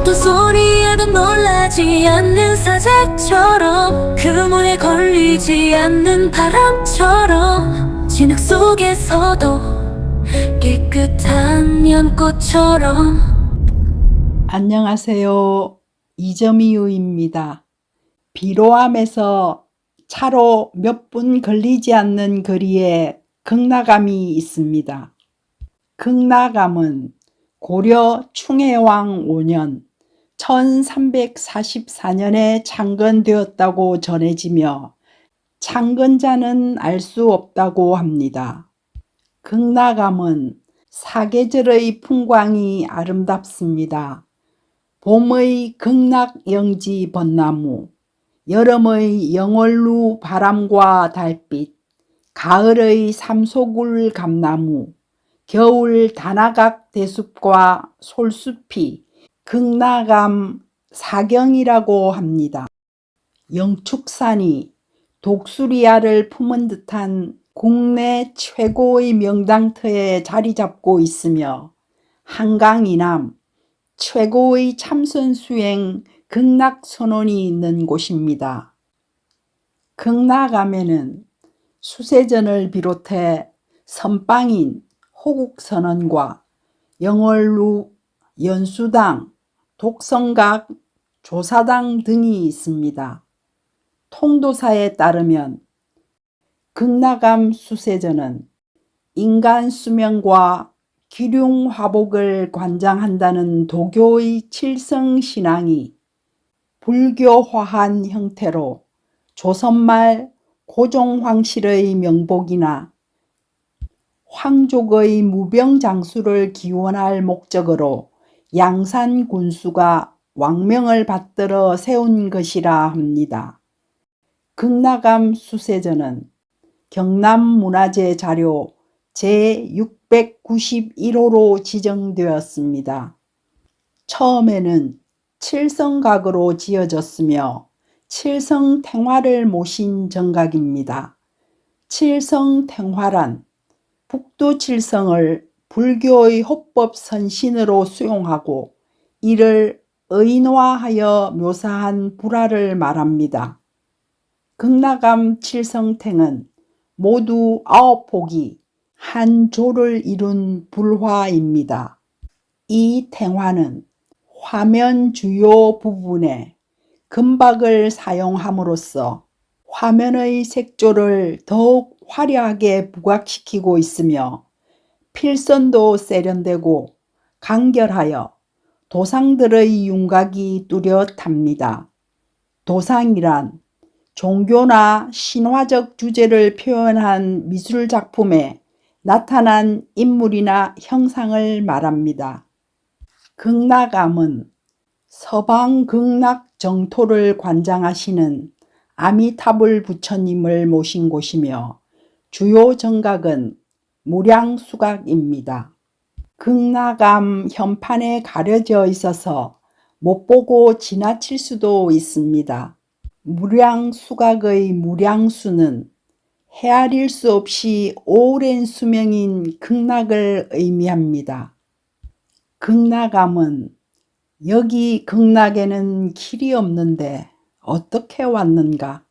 어떤 소리에도 놀라지 않는 사자처럼 그물에 걸리지 않는 바람처럼 진흙 속에서도 깨끗한 연꽃처럼 안녕하세요. 이점이유입니다. 비로함에서 차로 몇 분 걸리지 않는 거리에 극락암이 있습니다. 극락암은 고려 충해왕 5년 1344년에 창건되었다고 전해지며 창건자는 알 수 없다고 합니다. 극락암은 사계절의 풍광이 아름답습니다. 봄의 극락영지 벚나무, 여름의 영월루 바람과 달빛, 가을의 삼소굴 감나무, 겨울 다나각 대숲과 솔숲이 극락암 사경이라고 합니다. 영축산이 독수리알을 품은 듯한 국내 최고의 명당터에 자리 잡고 있으며 한강 이남 최고의 참선 수행 극락 선원이 있는 곳입니다. 극락암에는 수세전을 비롯해 선방인 호국선언과 영월루, 연수당, 독성각, 조사당 등이 있습니다. 통도사에 따르면 극락암 수세전은 인간 수명과 기륭 화복을 관장한다는 도교의 칠성 신앙이 불교화한 형태로 조선말 고종황실의 명복이나 황족의 무병장수를 기원할 목적으로 양산 군수가 왕명을 받들어 세운 것이라 합니다. 극락암 수세전은 경남문화재 자료 제691호로 지정되었습니다. 처음에는 칠성각으로 지어졌으며 칠성탱화를 모신 정각입니다. 칠성탱화란 북두칠성을 불교의 호법 선 신으로 수용하고 이를 의인화하여 묘사한 불화를 말합니다. 극락암 칠성탱은 모두 아홉 폭이 한 조를 이룬 불화입니다. 이 탱화는 화면 주요 부분에 금박을 사용함으로써 화면의 색조를 더욱 화려하게 부각시키고 있으며 필선도 세련되고 간결하여 도상들의 윤곽이 뚜렷합니다. 도상이란 종교나 신화적 주제를 표현한 미술 작품에 나타난 인물이나 형상을 말합니다. 극락암은 서방 극락 정토를 관장하시는 아미타불 부처님을 모신 곳이며 주요 정각은 무량수각입니다. 극락암 현판에 가려져 있어서 못 보고 지나칠 수도 있습니다. 무량수각의 무량수는 헤아릴 수 없이 오랜 수명인 극락을 의미합니다. 극락암은 여기 극락에는 길이 없는데 어떻게 왔는가?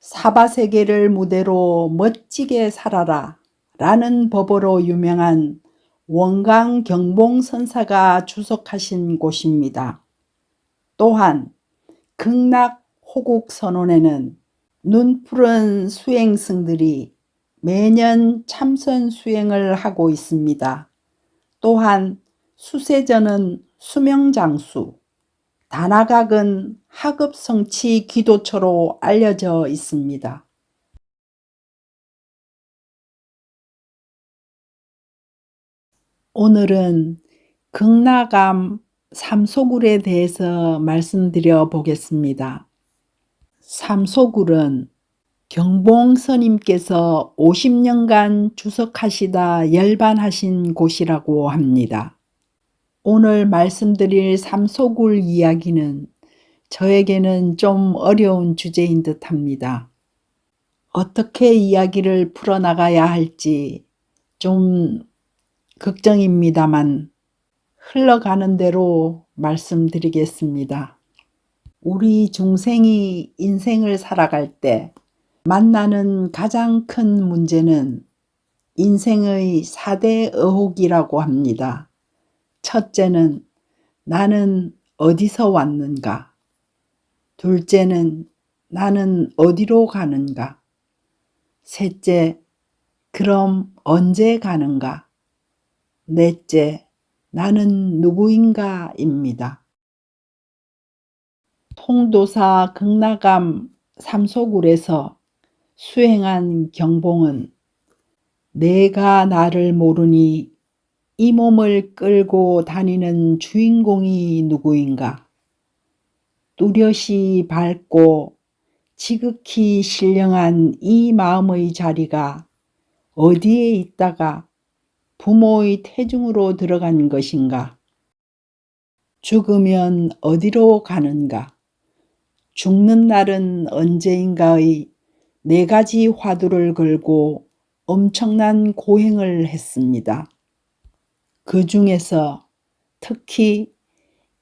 사바세계를 무대로 멋지게 살아라 라는 법어로 유명한 원강 경봉선사가 주석하신 곳입니다. 또한 극락 호국 선원에는 눈푸른 수행승들이 매년 참선 수행을 하고 있습니다. 또한 수세전은 수명장수, 다나각은 하급성치 기도처로 알려져 있습니다. 오늘은 극락암 삼소굴에 대해서 말씀드려 보겠습니다. 삼소굴은 경봉 스님께서 50년간 주석하시다 열반하신 곳이라고 합니다. 오늘 말씀드릴 삼소굴 이야기는 저에게는 좀 어려운 주제인 듯 합니다. 어떻게 이야기를 풀어나가야 할지 좀 걱정입니다만 흘러가는 대로 말씀드리겠습니다. 우리 중생이 인생을 살아갈 때 만나는 가장 큰 문제는 인생의 4대 의혹이라고 합니다. 첫째는 나는 어디서 왔는가? 둘째는 나는 어디로 가는가? 셋째, 그럼 언제 가는가? 넷째, 나는 누구인가?입니다. 통도사 극락암 삼소굴에서 수행한 경봉은 내가 나를 모르니 이 몸을 끌고 다니는 주인공이 누구인가? 뚜렷이 밝고 지극히 신령한 이 마음의 자리가 어디에 있다가 부모의 태중으로 들어간 것인가? 죽으면 어디로 가는가? 죽는 날은 언제인가의 네 가지 화두를 걸고 엄청난 고행을 했습니다. 그 중에서 특히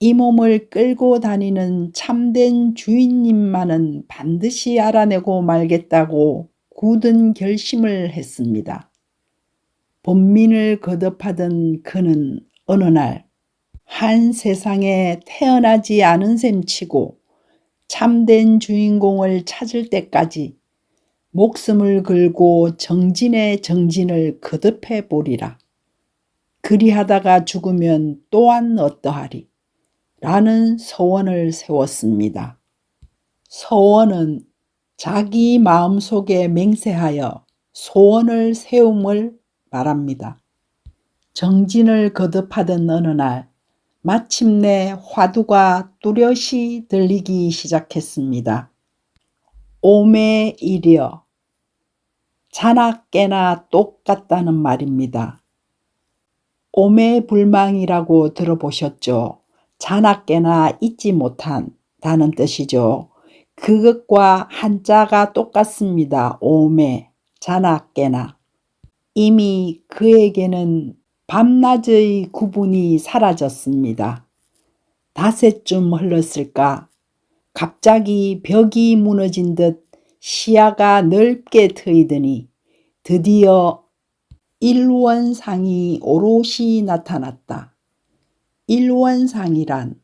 이 몸을 끌고 다니는 참된 주인님만은 반드시 알아내고 말겠다고 굳은 결심을 했습니다. 본민을 거듭하던 그는 어느 날 한 세상에 태어나지 않은 셈 치고 참된 주인공을 찾을 때까지 목숨을 걸고 정진의 정진을 거듭해 보리라. 그리하다가 죽으면 또한 어떠하리? 라는 서원을 세웠습니다. 서원은 자기 마음속에 맹세하여 소원을 세움을 말합니다. 정진을 거듭하던 어느 날 마침내 화두가 뚜렷이 들리기 시작했습니다. 오매 이려 자나 깨나 똑같다는 말입니다. 오매 불망이라고 들어보셨죠? 자나 깨나 잊지 못한다는 뜻이죠. 그것과 한자가 똑같습니다. 오매, 자나 깨나. 이미 그에게는 밤낮의 구분이 사라졌습니다. 닷새쯤 흘렀을까 갑자기 벽이 무너진 듯 시야가 넓게 트이더니 드디어 일원상이 오롯이 나타났다. 일원상이란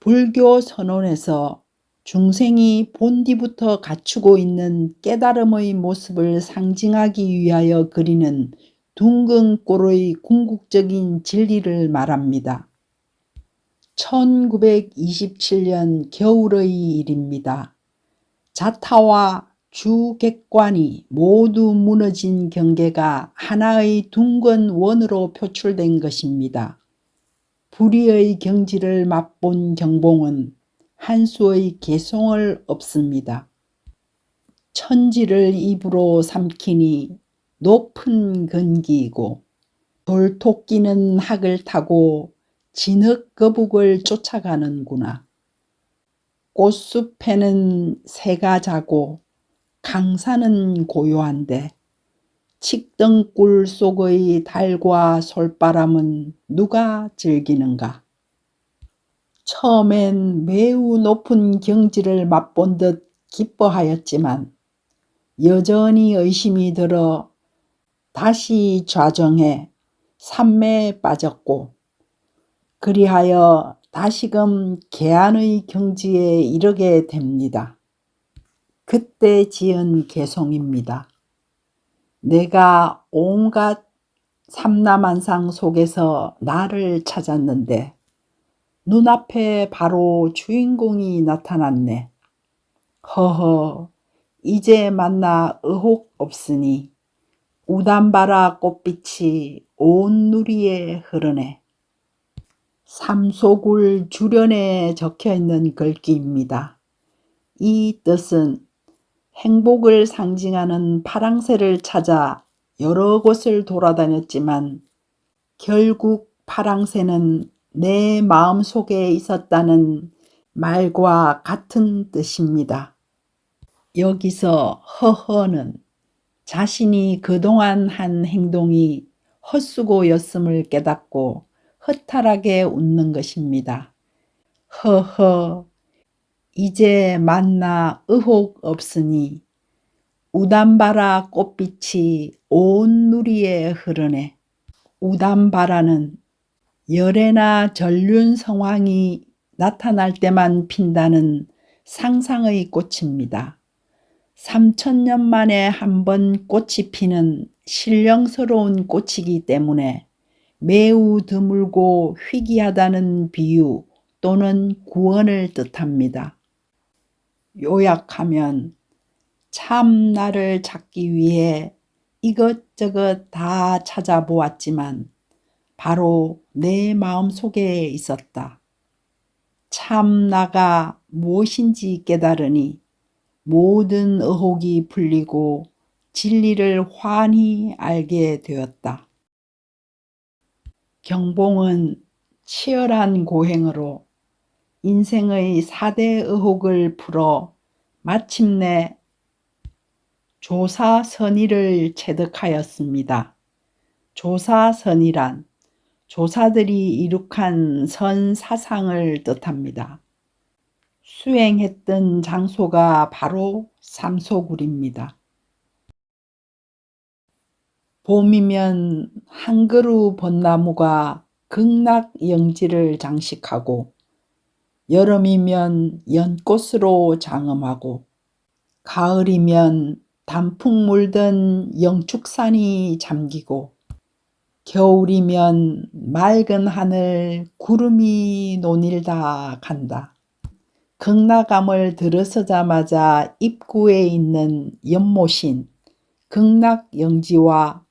불교 선언에서 중생이 본디부터 갖추고 있는 깨달음의 모습을 상징하기 위하여 그리는 둥근 꼴의 궁극적인 진리를 말합니다. 1927년 겨울의 일입니다. 자타와 주객관이 모두 무너진 경계가 하나의 둥근 원으로 표출된 것입니다. 불의의 경지를 맛본 경봉은 한 수의 개송을 없습니다. 천지를 입으로 삼키니 높은 건기이고 돌토끼는 학을 타고 진흙 거북을 쫓아가는구나. 꽃숲에는 새가 자고 강산은 고요한데 칡등굴 속의 달과 솔바람은 누가 즐기는가? 처음엔 매우 높은 경지를 맛본 듯 기뻐하였지만 여전히 의심이 들어 다시 좌정해 산매에 빠졌고 그리하여 다시금 개안의 경지에 이르게 됩니다. 그때 지은 개송입니다. 내가 온갖 삼라만상 속에서 나를 찾았는데 눈앞에 바로 주인공이 나타났네. 허허, 이제 만나 의혹 없으니 우담바라 꽃빛이 온 누리에 흐르네. 삼소굴 주변에 적혀 있는 글귀입니다. 이 뜻은 행복을 상징하는 파랑새를 찾아 여러 곳을 돌아다녔지만 결국 파랑새는 내 마음 속에 있었다는 말과 같은 뜻입니다. 여기서 허허는 자신이 그동안 한 행동이 헛수고였음을 깨닫고 허탈하게 웃는 것입니다. 허허, 이제 만나 의혹 없으니 우담바라 꽃빛이 온 누리에 흐르네. 우담바라는 열애나 전륜 성황이 나타날 때만 핀다는 상상의 꽃입니다. 3천년 만에 한 번 꽃이 피는 신령스러운 꽃이기 때문에 매우 드물고 희귀하다는 비유 또는 구원을 뜻합니다. 요약하면 참 나를 찾기 위해 이것저것 다 찾아보았지만 바로 내 마음 속에 있었다. 참 나가 무엇인지 깨달으니 모든 의혹이 풀리고 진리를 환히 알게 되었다. 경봉은 치열한 고행으로 인생의 4대 의혹을 풀어 마침내 조사선의를 체득하였습니다. 조사선이란 조사들이 이룩한 선 사상을 뜻합니다. 수행했던 장소가 바로 삼소굴입니다. 봄이면 한 그루 벚나무가 극락 영지를 장식하고 여름이면 연꽃으로 장엄하고 가을이면 단풍 물든 영축산이 잠기고 겨울이면 맑은 하늘 구름이 논일다 간다. 극락암을 들어서자마자 입구에 있는 연못인 극락영지와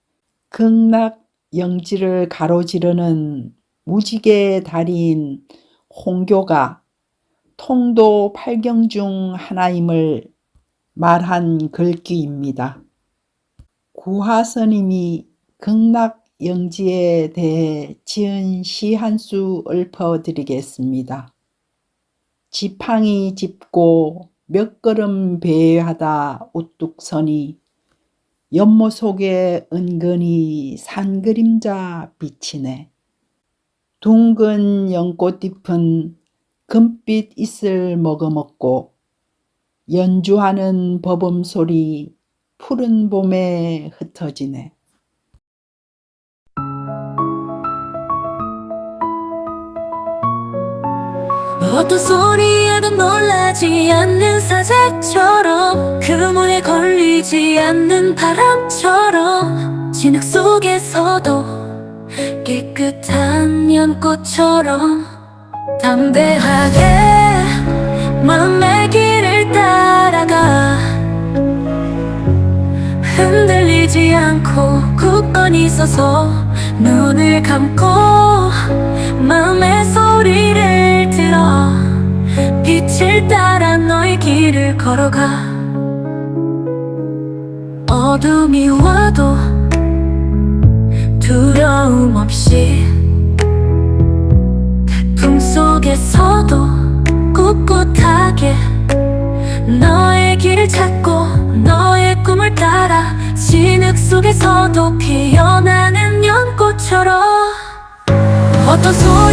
극락영지를 가로지르는 무지개 다리인 홍교가 통도 팔경 중 하나임을 말한 글귀입니다. 구하스님이 극락 영지에 대해 지은 시 한 수 읊어드리겠습니다. 지팡이 짚고 몇 걸음 배하다 우뚝 서니 연못 속에 은근히 산 그림자 비치네. 둥근 연꽃잎은 금빛 잇을 머금었고 연주하는 버범 소리 푸른 봄에 흩어지네. 어떤 소리에도 놀라지 않는 사자처럼 그물에 걸리지 않는 바람처럼 진흙 속에서도 깨끗한 연꽃처럼 담대하게 마음의 길을 따라가 흔들 리지 않고 굳건히 서서 눈을 감고 마음의 소리를 들어 빛을 따라 너의 길을 걸어가. 어둠이 와도 두려움 없이 태풍 속에서도 꿋꿋하게 너의 길을 찾고 너의 꿈을 따라 진흙 속에서도 피어나는 연꽃처럼 어떤 소리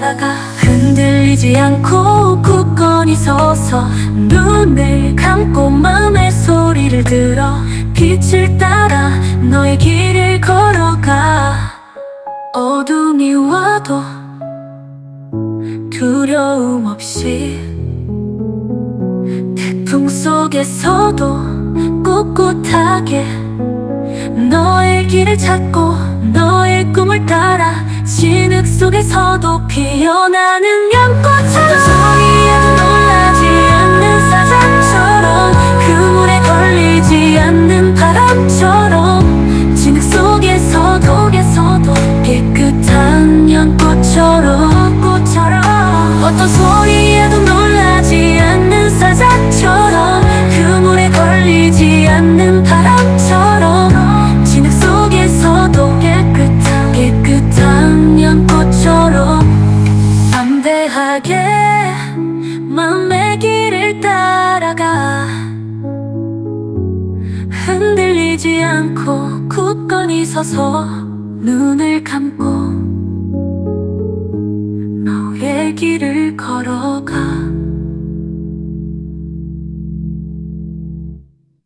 따라가. 흔들리지 않고 굳건히 서서 눈을 감고 마음의 소리를 들어. 빛을 따라 너의 길을 걸어가. 어둠이 와도 두려움 없이 태풍 속에서도 꿋꿋하게 너의 길을 찾고 너의 꿈을 따라 진흙 속에서도 피어나는 연꽃처럼 소리에도 놀라지 않는 사자처럼 그물에 걸리지 않는 바람처럼 진흙 속에서도 속에서도 깨끗한 연꽃처럼 꽃처럼 어떤 소리에도 놀라지 않는 사자처럼 그물에 걸리지 않는 바람 서서 눈을